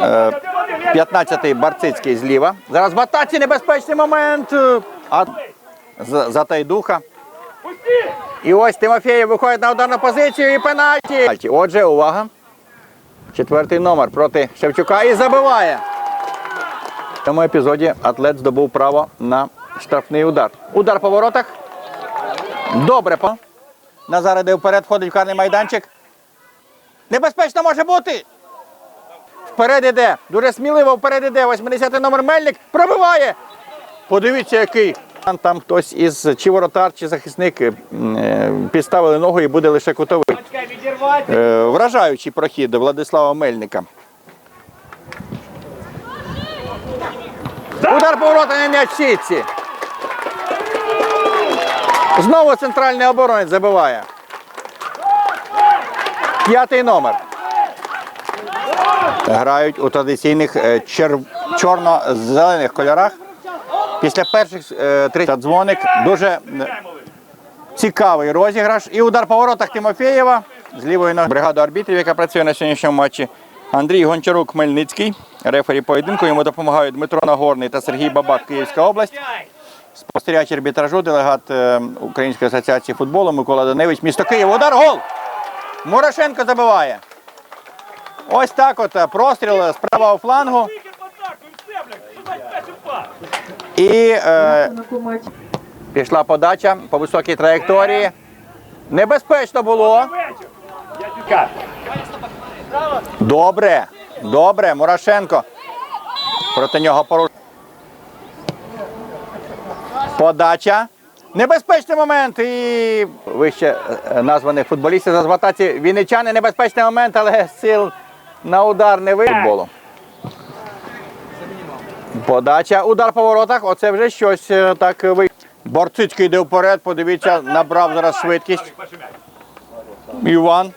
15-й Барцицький зліва. Зараз в атаці небезпечний момент. е, А Затайдуха. І ось Тимофєєв виходить на ударну позицію і пенальті. Отже, увага. Четвертий номер проти Шевчука і забиває. В цьому епізоді атлет здобув право на штрафний удар. Удар по воротах. Добре. Назар іде вперед, входить в карний майданчик. Небезпечно може бути. Вперед іде. Дуже сміливо вперед іде. 80-й номер Мельник пробиває. Подивіться, який. Там, хтось із чи воротар, чи захисник е, підставили ногу і буде лише кутовий. Е, Вражаючий прохід Владислава Мельника. Удар поворота на м'яч сітці. Знову центральний оборонець забиває. П'ятий номер. Грають у традиційних е, чер... чорно-зелених кольорах. Після перших е, 30 дзвоник дуже цікавий розіграш. І удар по воротах Тимофєєва з лівої ноги. Бригаду арбітрів, яка працює на сьогоднішньому матчі. Андрій Гончарук Хмельницький, рефері поєдинку. Йому допомагають Дмитро Нагорний та Сергій Бабак, Київська область. Спостерігач арбітражу, делегат е, Української асоціації футболу Микола Даневич. Місто Київ. Удар гол! Мурашенко забиває. Ось так от е, простріл з правого флангу. І е, пішла подача по високій траєкторії. Небезпечно було. Добре, добре, Мурашенко. Проти нього поруч. Подача. Небезпечний момент. І вище е, названих футболістів за зватаці Вінничани. Небезпечний момент, але сил на удар не вийде футболу. Подача. Удар по воротах. Оце вже щось е, так вийшло. Борцицький йде вперед. Подивіться, набрав зараз швидкість. Іван.